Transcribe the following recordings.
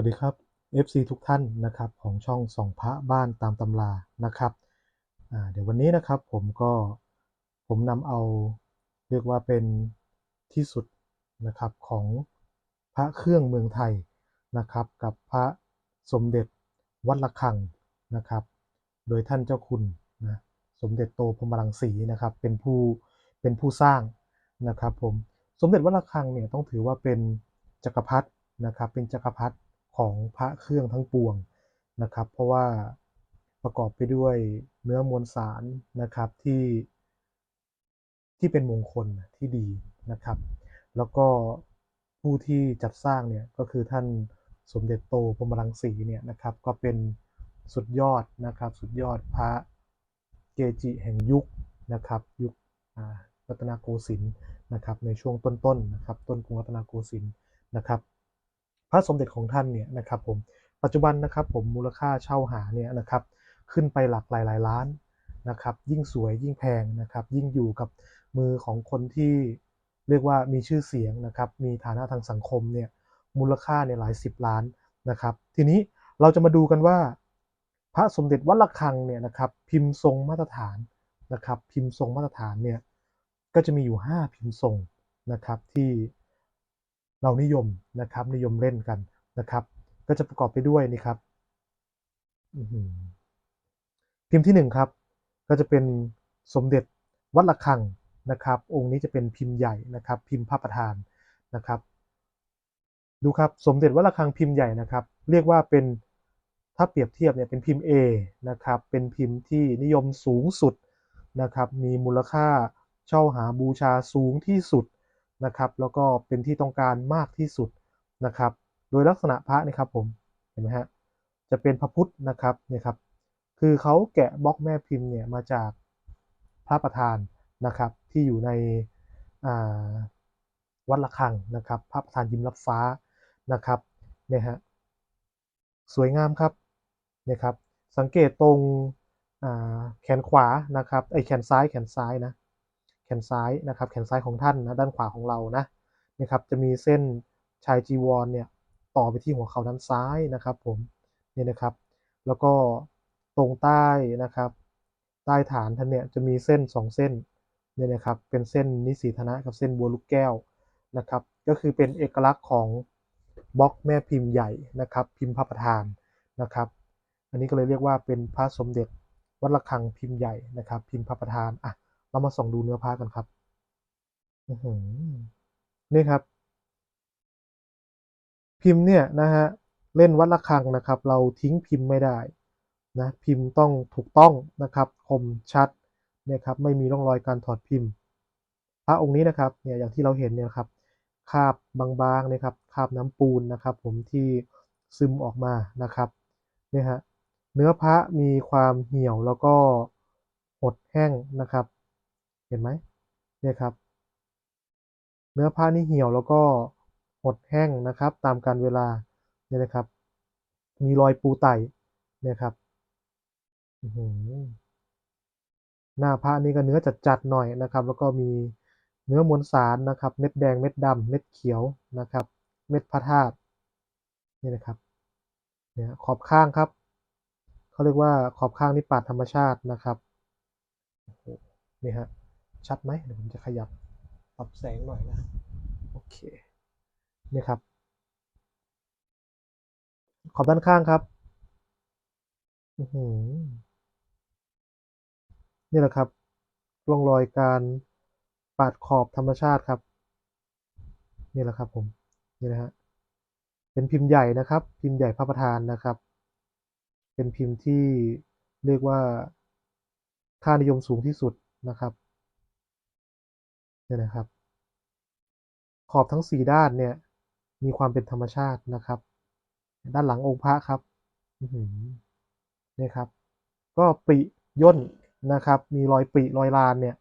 วัสดีครับ FC ทุกท่านนะครับของช่องส่องพระบ้านตามตำรานะครับเดี๋ยววันนี้นะครับผมก็ผมนำเอาเรียกว่าเป็นที่สุดนะครับของพระเครื่องเมืองไทยนะครับ กับพระสมเด็จวัดระฆังนะครับ โดยท่านเจ้าคุณนะสมเด็จโตพรมรังสีนะครับเป็นผู้เป็นผู้สร้างนะครับผมสมเด็จวัดระฆังเนี่ยต้องถือว่าเป็นจักรพรรดินะครับเป็นจักรพรรดิ ของพระเครื่องทั้งปวงนะครับ เพราะว่าประกอบไปด้วยเนื้อมวลสารนะครับที่ ที่เป็นมงคลที่ดีนะครับ แล้วก็ผู้ที่จัดสร้างเนี่ยก็คือท่านสมเด็จโตพรมรังสีเนี่ยนะครับก็เป็นสุดยอดนะครับสุดยอดพระเกจิแห่งยุคนะครับยุคอ่ารัตนโกสินทร์นะครับในช่วงต้นๆนะครับต้นกรุงรัตนโกสินทร์นะครับ พระสมเด็จของท่านเนี่ยนะครับผมปัจจุบันนะครับผมมูลค่าเช่าหาเนี่ยนะครับขึ้นไปหลักหลายหลายล้านนะครับยิ่งสวยยิ่งแพงนะครับยิ่งอยู่กับมือของคนที่เรียกว่ามีชื่อเสียงนะครับมีฐานะทางสังคมเนี่ยมูลค่าเนี่ยหลายสิบล้านนะครับทีนี้เราจะมาดูกันว่า พระสมเด็จวัดระฆังเนี่ยนะครับพิมพ์ทรงมาตรฐานนะครับพิมพ์ทรงมาตรฐานเนี่ยก็จะมีอยู่ 5 พิมพ์ทรงนะครับที่ เรานิยมนะครับ นิยมเล่นกันนะครับ ก็จะประกอบไปด้วยนี่ครับพิมพ์ที่หนึ่งครับ ก็จะเป็นสมเด็จวัดระฆังนะครับ องค์นี้จะเป็นพิมพ์ใหญ่นะครับ พิมพ์พระประธานนะครับ ดูครับสมเด็จวัดระฆังพิมพ์ใหญ่นะครับ เรียกว่าเป็นถ้าเปรียบเทียบเนี่ยเป็นพิมพ์ A นะครับ เป็นพิมพ์ที่นิยมสูงสุดนะครับ มีมูลค่าเช่าหาบูชาสูงที่สุด นะครับแล้วก็เป็นที่ต้องการมากที่สุดนะครับ โดยลักษณะพระนี่ครับผมเห็นไหมฮะจะเป็นพระพุทธนะครับเนี่ยครับคือเขาแกะบล็อกแม่พิมพ์เนี่ยมาจากพระประธานนะครับที่อยู่ในวัดระฆังนะครับพระประธานยิ้มรับฟ้านะครับเนี่ยฮะสวยงามครับเนี่ยครับสังเกตตรงแขนขวานะครับไอแขนซ้ายแขนซ้ายนะ แขนซ้ายนะครับแขนซ้ายของท่านนะด้านขวาของเรานะนะครับจะมีเส้นชายจีวรเนี่ยต่อไปที่หัวเข่าด้านซ้ายนะครับผมนี่นะครับ แล้วก็ตรงใต้นะครับใต้ฐานท่านเนี่ยจะมีเส้น 2 เส้นเนี่ยนะครับเป็นเส้นนิสีธนะกับเส้นบัวลูกแก้วนะครับก็คือเป็นเอกลักษณ์ของบล็อกแม่พิมพ์ใหญ่นะครับ พิมพ์พระประธานนะครับ อันนี้ก็เลยเรียกว่าเป็นพระสมเด็จวัดระฆังพิมพ์ใหญ่นะครับ พิมพ์พระประธานอะ เรามาส่องดูเนื้อผ้ากันครับนี่ครับ พิมพ์เนี่ยนะฮะเล่นวัดระฆังนะครับ เราทิ้งพิมพ์ไม่ได้นะพิมพ์ต้องถูกต้องนะครับคมชัดเนี่ยครับไม่มีร่องรอยการถอดพิมพ์ พระองค์นี้นะครับเนี่ยอย่างที่เราเห็นเนี่ยครับคาบบางๆนะครับคาบน้ำปูนนะครับ ผมที่ซึมออกมานะครับเนี่ยฮะเนื้อพระมีความเหี่ยวแล้วก็หดแห้งนะครับ เห็นไหมเนี่ยครับ เนื้อผ้านี่เหี่ยวแล้วก็หดแห้งนะครับ ตามการเวลาเนี่ยนะครับ มีรอยปูไตเนี่ยครับหน้าผ้านี่ก็เนื้อจัดๆหน่อยนะครับ แล้วก็มีเนื้อมวลสารนะครับ เม็ดแดงเม็ดดำเม็ดเขียวนะครับ เม็ดพระธาตุนี่นะครับเนี่ยขอบข้างครับเขาเรียกว่าขอบข้างนี่ปาดธรรมชาตินะครับนี่ฮะ ชัดไหมเดี๋ยวผมจะขยับปรับแสงหน่อยนะ โอเค นี่ครับ ขอบด้านข้างครับนี่แหละครับร่องรอยการปาดขอบธรรมชาติครับ นี่แหละครับผม นี่นะฮะ เป็นพิมพ์ใหญ่นะครับ พิมพ์ใหญ่พระประธานนะครับ เป็นพิมพ์ที่เรียกว่าค่านิยมสูงที่สุดนะครับ เนี่ยนะครับ ขอบทั้งสี่ด้านเนี่ย มีความเป็นธรรมชาตินะครับ ด้านหลังองค์พระครับนี่ครับ ก็ปริย่นนะครับ มีรอยปริรอยลานเนี่ย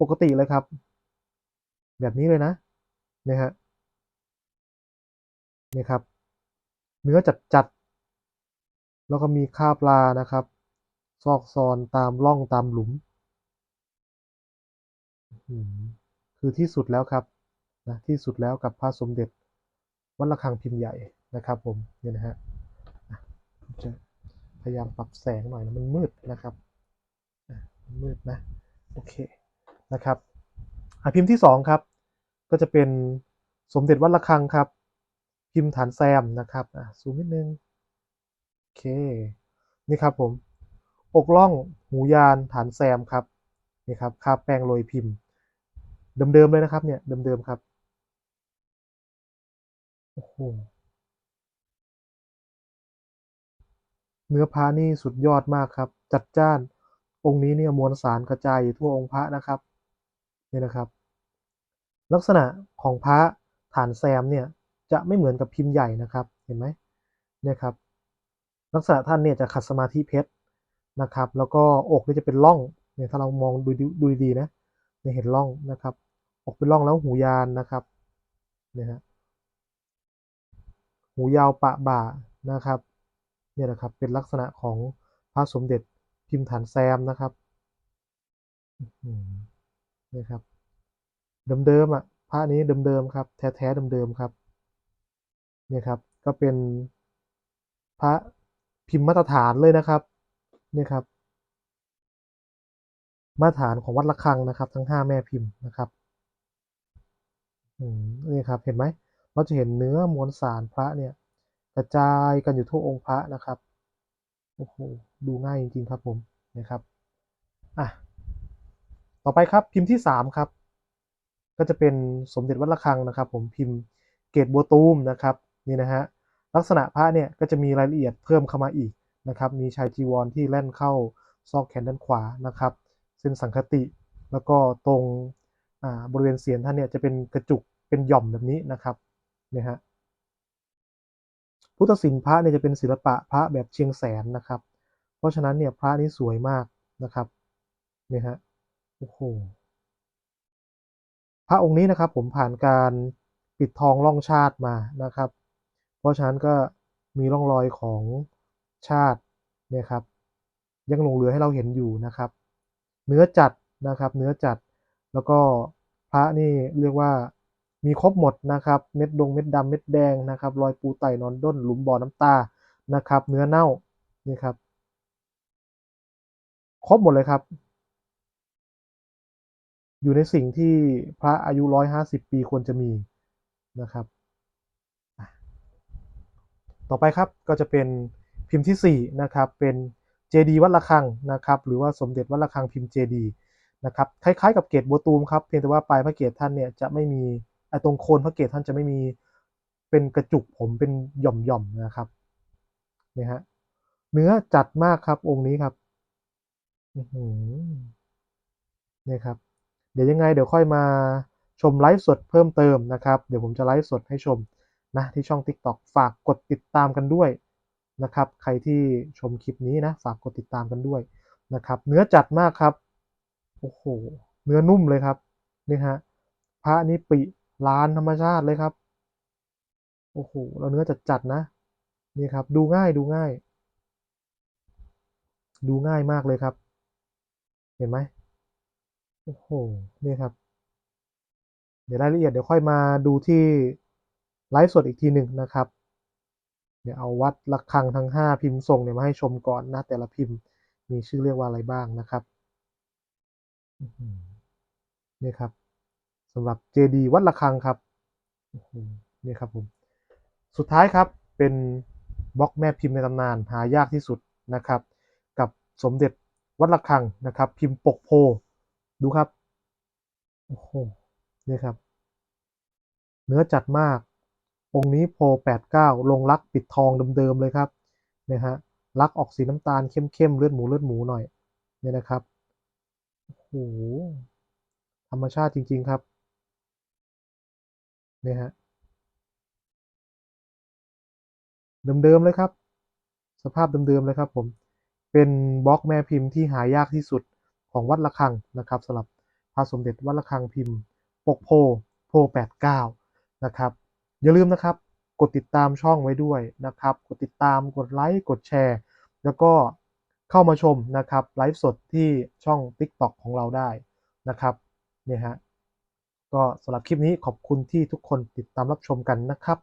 ปกติเลยครับ แบบนี้เลยนะนี่ฮะนี่ครับ เนื้อจัดจัดแล้วก็มีคาบลานะครับ ซอกซอนตามร่องตามหลุม คือที่สุดแล้วครับนะที่สุดแล้วกับพระสมเด็จวัดระฆังพิมพ์ใหญ่นะครับผมเนี่ยนะฮะจะพยายามปรับแสงหน่อยนะมันมืดนะครับมืดนะโอเคนะครับอะพิมพ์ที่สองครับ ก็จะเป็นสมเด็จวัดระฆังครับ พิมพ์ฐานแซมนะครับอ่ซูมนิดนึงโอเคนี่ครับผมอกล่องหูยานฐานแซมครับนี่ครับคาแป้งโรยพิมพ์ เดิมๆเลยนะครับ เนี่ยเดิมๆครับโอ้โหเนื้อพระนี่สุดยอดมากครับ จัดจ้าน องค์นี้เนี่ยมวลสารกระจายอยู่ทั่วองค์พระนะครับนี่นะครับ ลักษณะของพระฐานแซมเนี่ยจะไม่เหมือนกับพิมพ์ใหญ่นะครับเห็นไหมเนี่ยครับลักษณะท่านเนี่ยจะขัดสมาธิเพชรนะครับ แล้วก็อกนี่จะเป็นร่องเนี่ยถ้าเรามองดูดูดีๆนะเนี่ยเห็นร่องนะครับ อกเป็นร่องแล้วหูยานนะครับเนี่ยฮะหูยาวปะบ่านะครับเนี่ยนะครับเป็นลักษณะของพระสมเด็จพิมพ์ฐานแซมนะครับนี่ครับเดิมๆอะพระนี้เดิมๆครับ แท้ๆเดิมๆครับเนี่ยครับ ก็เป็นพระพิมพ์มาตรฐานเลยนะครับเนี่ยครับ มาตรฐานของวัดระฆังนะครับ ทั้งห้าแม่พิมพ์นะครับ อืมนี่ครับ เห็นไหม เราจะเห็นเนื้อมวลสารพระเนี่ย กระจายกันอยู่ทั่วองค์พระนะครับ โอ้โห ดูง่ายจริงๆครับผม นะครับ อะ ต่อไปครับพิมพ์ที่สามครับ ก็จะเป็นสมเด็จวัดระฆังนะครับ ผมพิมพ์เกตบัวตูมนะครับ นี่นะฮะ ลักษณะพระเนี่ยก็จะมีรายละเอียดเพิ่มเข้ามาอีกนะครับ มีชายจีวรที่แล่นเข้าซอกแขนด้านขวานะครับ เส้นสังคติ แล้วก็ตรง บริเวณเสียนท่านเนี่ยจะเป็นกระจุกเป็นหย่อมแบบนี้นะครับเนี่ยฮะพุทธศิลป์พระเนี่ยจะเป็นศิลปะพระแบบเชียงแสนนะครับ เพราะฉะนั้นเนี่ยพระนี้สวยมากนะครับเนี่ยฮะโอ้โหพระองค์นี้นะครับผมผ่านการปิดทองร่องชาติมานะครับ เพราะฉะนั้นก็มีร่องรอยของชาติเนี่ยครับยังหลงเหลือให้เราเห็นอยู่นะครับ เนื้อจัดนะครับ เนื้อจัด แล้วก็พระนี่เรียกว่ามีครบหมดนะครับ เม็ดดงเม็ดดำเม็ดแดงนะครับ รอยปูไต่นอนด้น หลุมบ่อน้ำตานะครับ เนื้อเน่านี่ครับ ครบหมดเลยครับ อยู่ในสิ่งที่พระอายุร้อยห้าสิบปีควรจะมีนะครับ ต่อไปครับก็จะเป็นพิมพ์ที่4นะครับ เป็นเจดีวัดระฆังนะครับ หรือว่าสมเด็จวัดระฆังพิมพ์เจดี นะครับคล้ายๆกับเกตบัวตูมครับเพียงแต่ว่าปลายพระเกตท่านเนี่ยจะไม่มีตรงโคนพระเกตท่านจะไม่มีเป็นกระจุกผมเป็นหย่อมๆนะครับนี่ฮะเนื้อจัดมากครับองค์นี้ครับนี่ครับ เดี๋ยวยังไงเดี๋ยวค่อยมาชมไลฟ์สดเพิ่มเติมนะครับ เดี๋ยวผมจะไลฟ์สดให้ชมนะที่ช่อง TikTok ฝากกดติดตามกันด้วยนะครับ ใครที่ชมคลิปนี้นะ ฝากกดติดตามกันด้วยนะครับ เนื้อจัดมากครับ โอ้โหเนื้อนุ่มเลยครับนี่ฮะพระนี่ปิล้านธรรมชาติเลยครับโอ้โหเราเนื้อจัดจัดนะนี่ครับ ดูง่ายดูง่าย ดูง่ายมากเลยครับ เห็นไหมโอ้โหนี่ครับ เดี๋ยวรายละเอียดเดี๋ยวค่อยมาดูที่ไลฟ์สดอีกทีหนึ่งนะครับเดี๋ยวเอาวัดระฆังทั้ง 5 พิมพ์ส่งเนี่ยมาให้ชมก่อนนะแต่ละพิมพ์มีชื่อเรียกว่าอะไรบ้างนะครับ นี่ครับสำหรับเจดีวัดระฆังครับนี่ครับผมสุดท้ายครับเป็นบล็อกแม่พิมพ์ในตำนานหายากที่สุดนะครับ กับสมเด็จวัดระฆังนะครับ พิมพ์ปกโพดูครับโอ้โหนี่ครับ เนื้อจัดมาก องค์นี้โพ89 ลงลักปิดทองเดิมๆเลยครับเนี่ยฮะลักออกสีน้ำตาลเข้มๆเลือดหมูเลือดหมูหน่อยเนี่ยนะครับ โหธรรมชาติจริง ๆ ครับ เนี่ยฮะ เดิม ๆ เลยครับ สภาพเดิม ๆ เลยครับผม เป็นบล็อกแม่พิมพ์ที่หายากที่สุดของวัดระฆังนะครับสำหรับพระสมเด็จวัดระฆังพิมพ์ ปกโพโพ89 นะครับ อย่าลืมนะครับ กดติดตามช่องไว้ด้วยนะครับ กดติดตามกดไลค์กดแชร์ แล้วก็ เข้ามาชมนะครับไลฟ์สดที่ช่อง TikTok ของเราได้นะครับเนี่ยฮะก็สำหรับคลิปนี้ขอบคุณที่ทุกคนติดตามรับชมกันนะครับ